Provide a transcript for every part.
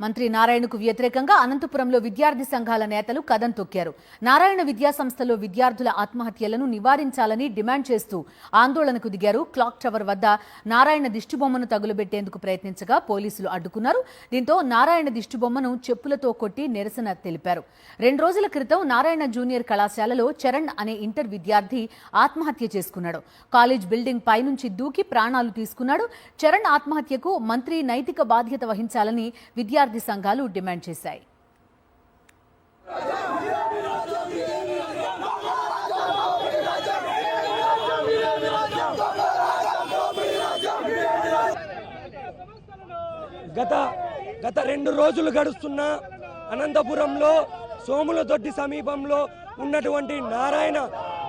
మంత్రి నారాయణకు వ్యతిరేకంగా అనంతపురంలో విద్యార్థి సంఘాల నేతలు కథం తొక్కారు. నారాయణ విద్యా సంస్థలో విద్యార్థుల ఆత్మహత్యలను నివారించాలని డిమాండ్ చేస్తూ ఆందోళనకు దిగారు. క్లాక్ టవర్ వద్ద నారాయణ దిష్టిబొమ్మను తగులబెట్టేందుకు ప్రయత్నించగా పోలీసులు అడ్డుకున్నారు. దీంతో నారాయణ దిష్టిబొమ్మను చెప్పులతో కొట్టి నిరసన తెలిపారు. రెండు రోజుల క్రితం నారాయణ జూనియర్ కళాశాలలో చరణ్ అనే ఇంటర్ విద్యార్థి ఆత్మహత్య చేసుకున్నాడు. కాలేజ్ బిల్డింగ్ పైనుంచి దూకి ప్రాణాలు తీసుకున్నాడు. చరణ్ ఆత్మహత్యకు మంత్రి నైతిక బాధ్యత వహించాలని విద్యార్థి సంఘాలు డిమాండ్ చేశాయి. గత గత రెండు రోజులు గడుస్తున్న అనంతపురంలో సోముల దొడ్డి సమీపంలో ఉన్నటువంటి నారాయణ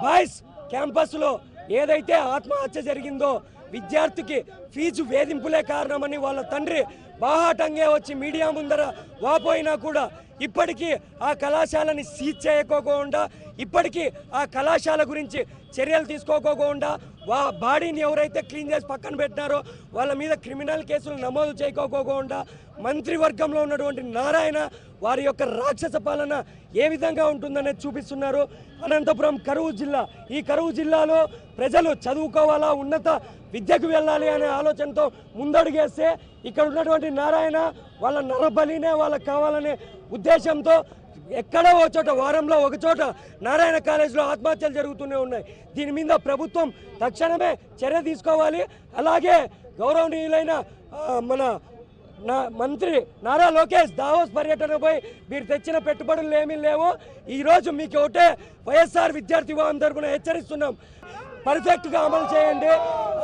బాయ్స్ క్యాంపస్లో ఏదైతే ఆత్మహత్య జరిగిందో విద్యార్థికి ఫీజు వేధింపులే కారణమని వాళ్ళ తండ్రి బాహాటంగా వచ్చి మీడియా ముందర వాపోయినా కూడా ఇప్పటికీ ఆ కళాశాలని సీజ్ చేయకోకుండా ఇప్పటికీ ఆ కళాశాల గురించి చర్యలు తీసుకోకోకుండా వా బాడీని ఎవరైతే క్లీన్ చేసి పక్కన పెట్టినారో వాళ్ళ మీద క్రిమినల్ కేసులు నమోదు చేయకోకోకుండా మంత్రివర్గంలో ఉన్నటువంటి నారాయణ వారి యొక్క రాక్షస పాలన ఏ విధంగా ఉంటుందనేది చూపిస్తున్నారు. అనంతపురం కరువు జిల్లా. ఈ కరువు జిల్లాలో ప్రజలు చదువుకోవాలా? ఉన్నత విద్యకు వెళ్ళాలి అనే ఆలోచనతో ముందడుగేస్తే ఇక్కడ ఉన్నటువంటి నారాయణ వాళ్ళ నరబలినే వాళ్ళకి కావాలనే ఉద్దేశంతో ఎక్కడో ఒక చోట వారంలో ఒక చోట నారాయణ కాలేజీలో ఆత్మహత్యలు జరుగుతూనే ఉన్నాయి. దీని మీద ప్రభుత్వం తక్షణమే చర్య తీసుకోవాలి. అలాగే గౌరవనీయులైన మన నా మంత్రి నారా లోకేష్ దావోస్ పర్యటనపై మీరు తెచ్చిన పెట్టుబడులు ఏమీ లేవు. ఈరోజు మీకు ఒకటే వైఎస్ఆర్ విద్యార్థి విభాగం తరపున హెచ్చరిస్తున్నాం. పర్ఫెక్ట్గా అమలు చేయండి.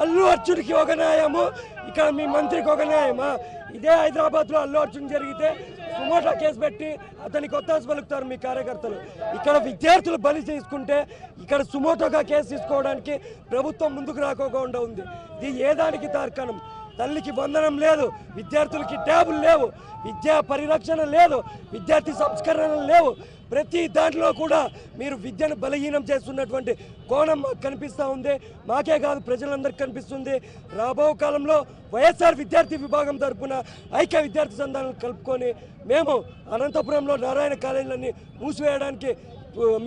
అల్లు అర్జున్కి ఒక న్యాయము ఇక్కడ మీ మంత్రికి ఒక న్యాయమా? ఇదే హైదరాబాద్లో అల్లు అర్జున్ జరిగితే సుమోటా కేసు పెట్టి అతని కొత్త పలుకుతారు మీ కార్యకర్తలు. ఇక్కడ విద్యార్థులు బలి చేసుకుంటే ఇక్కడ సుమోటోగా కేసు తీసుకోవడానికి ప్రభుత్వం ముందుకు రాకోకుండా ఉంది. ఇది ఏ దానికి తార్కాణం? తల్లికి వందనం లేదు విద్యార్థులకి ట్యాబులు లేవు విద్యా పరిరక్షణ లేదు విద్యార్థి సంస్కరణలు లేవు. ప్రతి దాంట్లో కూడా మీరు విద్యను బలహీనం చేస్తున్నటువంటి కోణం మాకు కనిపిస్తూ ఉంది. మాకే కాదు ప్రజలందరికీ కనిపిస్తుంది. రాబో కాలంలో వైఎస్ఆర్ విద్యార్థి విభాగం తరఫున ఐక్య విద్యార్థి సంఘాలను కలుపుకొని మేము అనంతపురంలో నారాయణ కాలేజీలన్నీ మూసివేయడానికి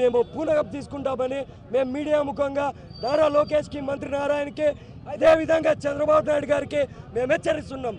మేము పూనగప్ తీసుకుంటామని మేము మీడియా ముఖంగా నారా లోకేష్కి మంత్రి నారాయణకి అదేవిధంగా చంద్రబాబు నాయుడు గారికి మేము హెచ్చరిస్తున్నాం